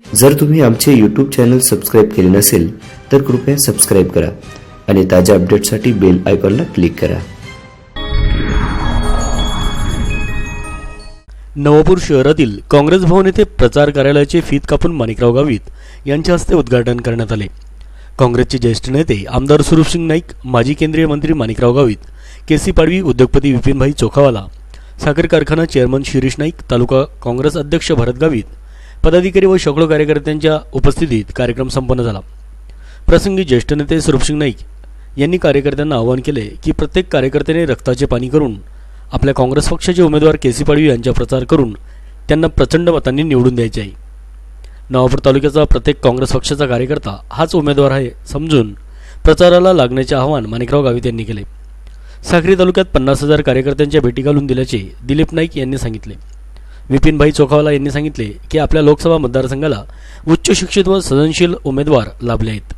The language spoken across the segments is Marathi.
जर तुम्ही आमचे यूट्यूब चॅनल सबस्क्राईब केले नसेल तर कृपया सबस्क्राईब करा आणि ताज्या अपडेटसाठी बेल आयकॉनला क्लिक करा. नवापूर शहरातील काँग्रेस भवन येथे प्रचार कार्यालयाचे फीत कापून माणिकराव गावित यांच्या हस्ते उद्घाटन करण्यात आले. काँग्रेसचे ज्येष्ठ नेते आमदार सुरूपसिंग नाईक माजी केंद्रीय मंत्री माणिकराव गावित के सी पाडवी उद्योगपती विपिनभाई चोखावाला साखर कारखाना चेअरमन शिरीष नाईक तालुका काँग्रेस अध्यक्ष भरत गावित पदाधिकारी व शेकडो कार्यकर्त्यांच्या उपस्थितीत कार्यक्रम संपन्न झाला. प्रसंगी ज्येष्ठ नेते सुरूपसिंग नाईक यांनी कार्यकर्त्यांना आवाहन केले की प्रत्येक कार्यकर्त्याने रक्ताचे पाणी करून आपल्या काँग्रेस पक्षाचे उमेदवार के सी पाडवी यांचा प्रचार करून त्यांना प्रचंड मतांनी निवडून द्यायचे आहे. नवापूर तालुक्याचा प्रत्येक काँग्रेस पक्षाचा कार्यकर्ता हाच उमेदवार आहे समजून प्रचाराला लागण्याचे आवाहन माणिकराव गावित यांनी केले. साखरी तालुक्यात पन्नास हजार कार्यकर्त्यांच्या भेटी घालून दिल्याचे दिलीप नाईक यांनी सांगितले. विपिनभाई चोखावाला यांनी सांगितले की आपल्या लोकसभा मतदारसंघाला उच्च शिक्षित व सदनशील उमेदवार लाभले आहेत.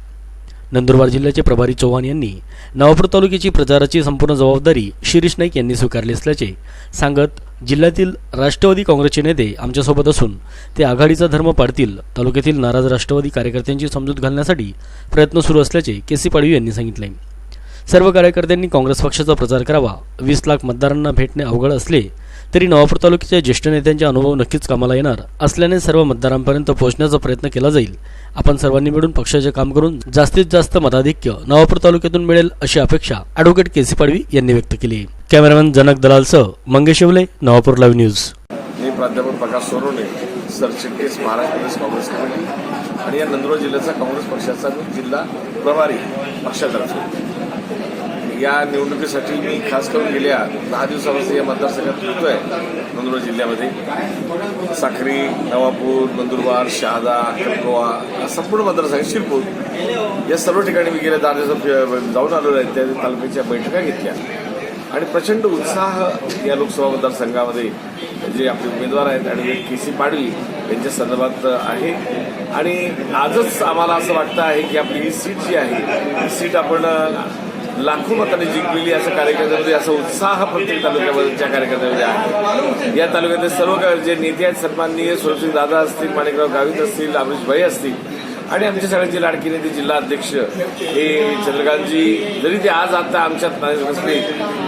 नंदुरबार जिल्ह्याचे प्रभारी चव्हाण यांनी नवापूर तालुक्याची प्रचाराची संपूर्ण जबाबदारी शिरीष नाईक यांनी स्वीकारली असल्याचे सांगत जिल्ह्यातील राष्ट्रवादी काँग्रेसचे नेते आमच्यासोबत असून ते आघाडीचा धर्म पाडतील तालुक्यातील नाराज राष्ट्रवादी कार्यकर्त्यांची समजूत घालण्यासाठी प्रयत्न सुरू असल्याचे के सी पाडवी यांनी सांगितले. सर्व कार्यकर्त्यांनी काँग्रेस पक्षाचा प्रचार करावा वीस लाख मतदारांना भेटणे अवघड असले तरी नवापूर तालुक्याच्या ज्येष्ठ नेत्यांचे अनुभव नक्कीच कामाला येणार असल्याने सर्व मतदारांपर्यंत पोहोचण्याचा प्रयत्न केला जाईल. आपण सर्वांनी मिळून पक्षाचे काम करून जास्तीत जास्त मताधिक्य नवापूर तालुक्यातून मिळेल अशी अपेक्षा अॅडव्होकेट के सी पाडवी यांनी व्यक्त केली कॅमेरामॅन जनक दलालसह मंगेश येवले नवापूर लाईव्ह न्यूज. मी प्राध्यापक प्रकाश सोरोने सरचिटणीस महाराष्ट्र प्रदेश काँग्रेस कमिटी आणि या नंदुरबार जिल्ह्याचा काँग्रेस पक्षाचा जिल्हा प्रभारी पक्षातर्फे. या निवडणुकीसाठी मी खास करून गेल्या दहा दिवसापासून या मतदारसंघात फिरतोय नंदुरबार जिल्ह्यामध्ये. साखरी नवापूर नंदुरबार शहादा खडकोवा संपूर्ण मतदारसंघ शिरपूर. या सर्व ठिकाणी मी गेल्या दहा दिवसात जाऊन आलेलो आहे. त्या तालुक्याच्या बैठका घेतल्या. आणि प्रचंड उत्साह या लोकसभा मतदारसंघामध्ये जे आपले उमेदवार आहेत आणि के सी पाडवी यांच्या संदर्भात आहे. आणि आजच आम्हाला असं वाटतं आहे की आपली ही सीट जी आहे ही सीट आपण लाखो मतांनी जिंकलेली असं कार्यकर्त्यामध्ये असा उत्साह प्रत्येक तालुक्यामधच्या कार्यकर्त्यामध्ये आहे. या तालुक्यातले सर्व जे नेते आहेत सन्माननीय सुरक्षित दादा असतील माणिकराव गावित असतील अमरीश भाई असतील आणि आमच्या सगळ्यांचे लाडकी नेते जिल्हा अध्यक्ष हे चंद्रकांतजी जरी ते आज आता आमच्यात नाही नसले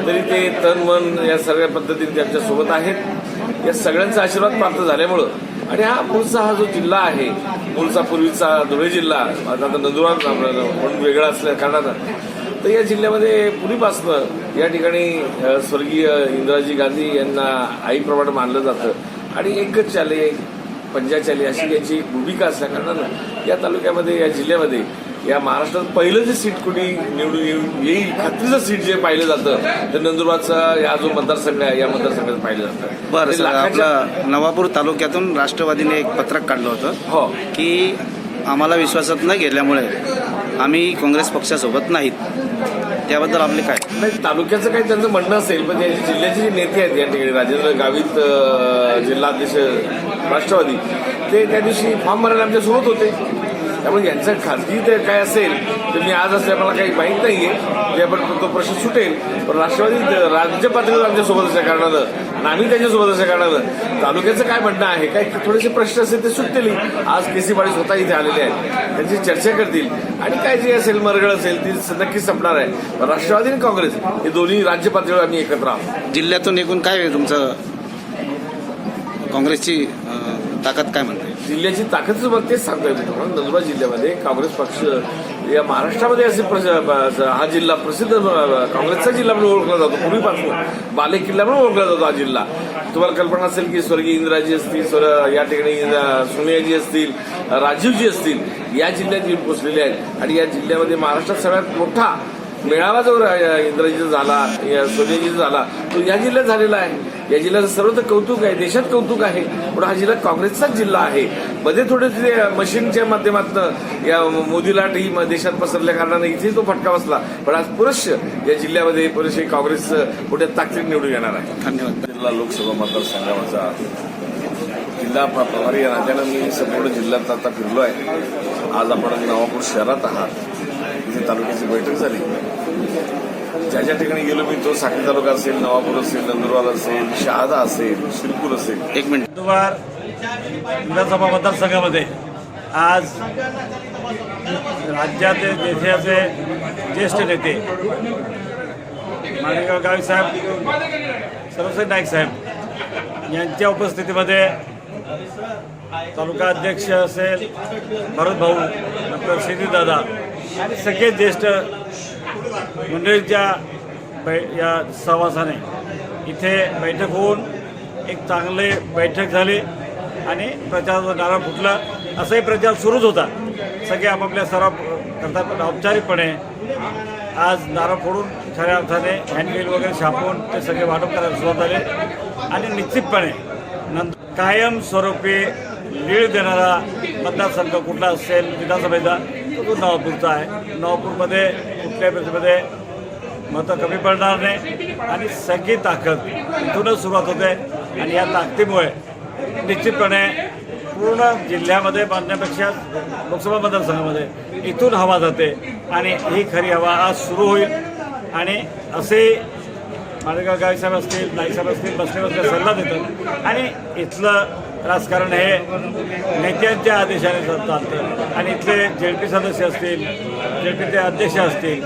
तरी ते तन मन या सगळ्या पद्धतीने ते आमच्यासोबत आहेत. या सगळ्यांचा आशीर्वाद प्राप्त झाल्यामुळं आणि हा मूळचा हा जो जिल्हा आहे मूळचा पूर्वीचा धुळे जिल्हा आता नंदुरबार म्हणून वेगळा असल्या कारणानं तर या जिल्ह्यामध्ये पूर्वीपासनं या ठिकाणी स्वर्गीय इंदिराजी गांधी यांना आईप्रमाणे मानलं जातं. आणि एकच चाले पंजाचाली अशी याची भूमिका असल्या कारणानं या तालुक्यामध्ये या जिल्ह्यामध्ये या महाराष्ट्रात पहिलं जे सीट कुणी निवडून येऊ- येईल खात्रीचं सीट जे पाहिलं जातं तर नंदुरबारचा या जो मतदारसंघ आहे या मतदारसंघात पाहिलं जातं. बरं ते सर लाखाच्या- आपलं नवापूर तालुक्यातून राष्ट्रवादीने एक पत्रक काढलं होतं हो. की आम्हाला विश्वासात न घेतल्यामुळे आम्ही काँग्रेस पक्षासोबत नाहीत. त्याबद्दल आपले काय? नाही तालुक्याचं काही त्यांचं म्हणणं असेल पण या जिल्ह्याचे जे नेते आहेत या ठिकाणी राजेंद्र गावित जिल्हाध्यक्ष राष्ट्रवादी ते त्या दिवशी फॉर्म भरायला आमच्यासोबत होते. त्यामुळे यांचं खाजगी ते काय असेल तर मी आज असं मला काही माहीत नाहीये. ते आपण तो प्रश्न सुटेल पण राष्ट्रवादी राज्य पातळीवर आमच्यासोबत असल्या कारणानं आणि आम्ही त्यांच्यासोबत असल्या कारणानं तालुक्याचं काय म्हणणं आहे काय थोडेसे प्रश्न असेल ते सुटतील. आज केसी पाडी स्वतः इथे आलेले आहेत. त्यांची चर्चा करतील. आणि काय जे असेल मरगळ असेल ती नक्कीच संपणार आहे. राष्ट्रवादी आणि काँग्रेस हे दोन्ही राज्य पातळीवर आम्ही एकत्र आहोत. जिल्ह्यातून एकूण काय आहे तुमचं? काँग्रेसची ताकद काय म्हणते? जिल्ह्याची ताकदच मग तेच सांगतोय मी तुम्हाला. नंदुरबार जिल्ह्यामध्ये काँग्रेस पक्ष या महाराष्ट्रामध्ये असे हा जिल्हा प्रसिद्ध काँग्रेसचा जिल्हा म्हणून ओळखला जातो. पूर्वीपासून बाले किल्ला म्हणून ओळखला जातो हा जिल्हा. तुम्हाला कल्पना असेल की स्वर्गीय इंदिराजी असतील स्वर या ठिकाणी सोनियाजी असतील राजीवजी असतील या जिल्ह्यात येऊन पोचलेले आहेत. आणि या जिल्ह्यामध्ये महाराष्ट्रात सगळ्यात मोठा मेळावा जो इंद्रजीचा झाला या सोनियाजीचा झाला तो या जिल्ह्यात झालेला आहे. या जिल्ह्याचं सर्वत्र कौतुक आहे देशात कौतुक आहे. पण हा जिल्हा काँग्रेसचाच जिल्हा आहे. मध्ये थोडे मशीनच्या माध्यमातून या मोदी लाट ही म- देशात पसरल्या कारणाने इथे तो फटका बसला. पण आज पुरुष या जिल्ह्यामध्ये पुरुष काँग्रेस मोठ्या ताकदीने निवडून येणार आहे. धन्यवाद. जिल्हा लोकसभा मतदारसंघाचा जिल्हा प्रभारी या नात्यानं मी संपूर्ण जिल्ह्यात आता फिरलो आहे. आज आपण नवापूर शहरात आहात. इथे तालुक्याची बैठक झाली. ज्या ज्या ठिकाणी गेलो मी तो साखरी तालुका असेल नवापूर असेल नंदुरबार असेल शहादा असेल शिरपूर असेल. एक मिनिट. नंदुरबार विधानसभा मतदारसंघामध्ये आज राज्याचे देशाचे ज्येष्ठ नेते माणिकराव गावी साहेब सरस्वती नाईक साहेब यांच्या उपस्थितीमध्ये तालुका अध्यक्ष असेल भरत भाऊ डॉक्टर श्रीदादा सगळे ज्येष्ठ मंडळींच्या बै या सहवासाने इथे बैठक होऊन एक चांगले बैठक झाली आणि प्रचाराचा नारा फुटला असाही प्रचार सुरूच होता. सगळे आपापल्या सराव करतात पण औपचारिकपणे आज नारा फोडून खऱ्या अर्थाने हँडबिल वगैरे छापून ते सगळे वाटप करायला सुरुवात झाले. आणि निश्चितपणे कायमस्वरूपी लीड देणारा मतदारसंघ कुठला असेल विधानसभेचा तो तो नवापूरचा आहे. नवापूरमध्ये कुठल्या परिस्थितीमध्ये मतं कमी पडणार नाही आणि सगळी ताकद इथूनच सुरुवात होते आणि या ताकदीमुळे निश्चितपणे पूर्ण जिल्ह्यामध्ये बांधण्यापेक्षा लोकसभा मतदारसंघामध्ये इथून हवा जाते आणि ही खरी हवा आज सुरू होईल. आणि असे माणगाव गावीसाहेब असतील नाईकसाहेब असतील बसले सल्ला देतात. आणि इथलं राजकारण हे नेत्यांच्या आदेशाने चालतं. आणि इथले जेडपी सदस्य असतील जेडपीचे अध्यक्ष असतील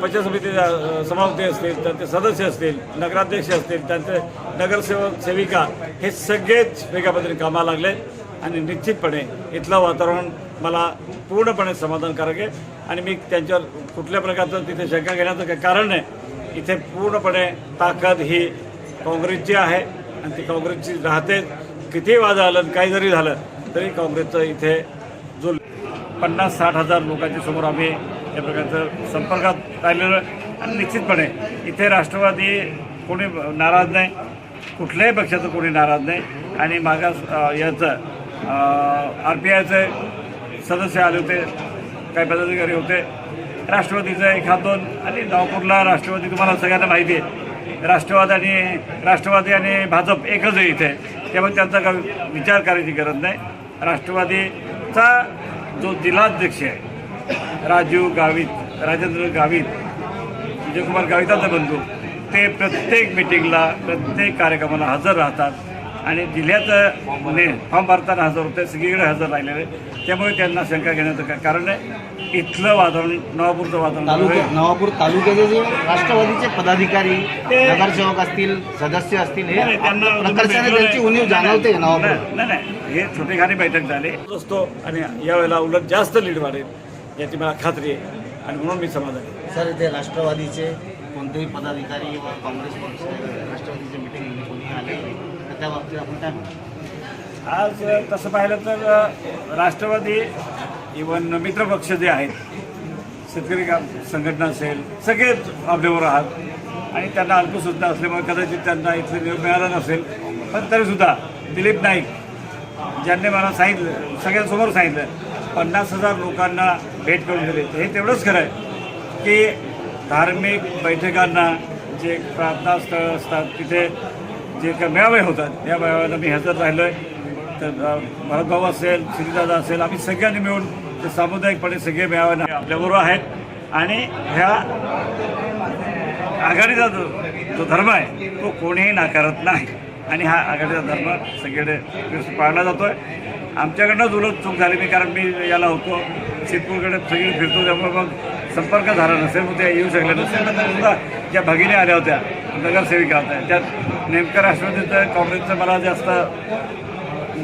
पंचायत समितीचे सभापती असतील त्यांचे सदस्य असतील नगराध्यक्ष असतील त्यांचे नगरसेवक सेविका हे सगळेच वेगळ्या पद्धतीने कामाला लागले आणि निश्चितपणे इथलं वातावरण मला पूर्णपणे समाधानकारक आहे. आणि मी त्यांच्यावर कुठल्या प्रकारचं तिथे शंका घेण्याचं काही कारण नाही. इथे पूर्णपणे ताकद ही काँग्रेसची आहे आणि ती काँग्रेसची राहते. कितीही वाद आलं आणि काही जरी झालं तरी काँग्रेसचं इथे जो पन्नास साठ हजार लोकांच्या समोर आम्ही या प्रकारचं संपर्कात राहिलेलं आणि निश्चितपणे इथे राष्ट्रवादी कोणी नाराज नाही कुठल्याही पक्षाचं कोणी नाराज नाही. आणि मागास याचं आर पी आयचे सदस्य आले होते काही पदाधिकारी होते. राष्ट्रवादीचं एक हात दोन आणि नागपूरला राष्ट्रवादी तुम्हाला सगळ्यांना माहिती आहे. राष्ट्रवाद आणि राष्ट्रवादी आणि भाजप एकच आहे इथे. त्यामुळे त्यांचा का विचार करायची गरज नाही. राष्ट्रवादीचा जो जिल्हाध्यक्ष आहे राजीव गावित राजेंद्र गावित विजयकुमार गाविताचा बंधू ते प्रत्येक मिटिंगला प्रत्येक कार्यक्रमाला हजर राहतात. आणि जिल्ह्याचं ने फॉर्म भरताना हजर होते सगळीकडे हजर राहिलेले. त्यामुळे त्यांना शंका घेण्याचं काय कारण इथलं वातावरण नवापूरचं वातावरण नवापूर तालुक्याचे जे राष्ट्रवादीचे पदाधिकारी नगरसेवक असतील सदस्य असतील हे त्यांना उणीव जाणवते नवापूर नाही. नाही, हे छोटेखानी बैठक झाली. असतो आणि यावेळेला उलट जास्त लीड वाढेल याची मला खात्री आहे. आणि म्हणून मी समाधानी. सर इथे राष्ट्रवादीचे कोणतेही पदाधिकारी व काँग्रेस पक्ष राष्ट्रवादीचे मिटिंग कोणी आले तर त्या बाबतीत आपण काय म्हणतो? आज तसं पाहिलं तर राष्ट्रवादी इवन मित्रपक्ष जे आहेत शेतकरी काम संघटना असेल सगळेच आपल्यावर आहात. आणि त्यांना अल्पसुद्धा असल्यामुळे कदाचित त्यांना इथं निरोप मिळाला नसेल. पण तरीसुद्धा दिलीप नाईक ज्यांनी मला सांगितलं सगळ्यांसमोर सांगितलं पन्नास हजार लोकांना भेट करून दिले. हे तेवढंच खरं आहे की धार्मिक बैठकांना जे प्रार्थनास्थळ असतात तिथे जे काही मेळावे होतात या मेळाव्याला मी हजर राहिलो आहे तर अ, भरतभाऊ असेल श्रीदादा असेल आम्ही सगळ्यांनी मिळून ते सामुदायिकपणे सगळे मेळावे आपल्याबरोबर आहेत. आणि ह्या आघाडीचा जो जो धर्म आहे तो कोणीही नाकारत नाही. आणि हा आघाडीचा धर्म सगळीकडे पाळला जातो आहे आमच्याकडनंच उलट चूक झाली मी कारण मी याला होतो. शेतपूरकडे सगळी फिरतो त्यामुळे मग संपर्क झाला नसेल मग ते येऊ शकले नसेल. पण सुद्धा ज्या भगिनी आल्या होत्या नगरसेविका होत्या. त्यात नेमकं राष्ट्रवादीचं काँग्रेसचं मला जास्त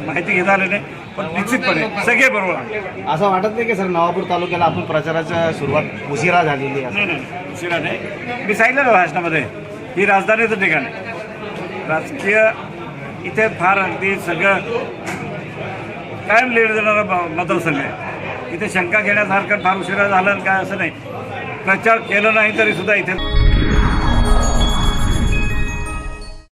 माहिती घेता आली नाही पण निश्चितपणे सगळे बरोबर आहे असं वाटत नाही की सर नवापूर तालुक्याला आपण प्रचाराच्या सुरुवात उशिरा झालेली आहे? नाही नाही उशिरा नाही. मी सांगितलं ना भाषणामध्ये ही राजधानीचं ठिकाण आहे. राजकीय इथे फार अगदी सगळं कायम लीड देणारा ब- मतदारसंघ आहे. इथे शंका घेण्यासारखं फार उशिरा झालं आणि काय असं नाही. प्रचार केलं नाही तरी सुद्धा इथे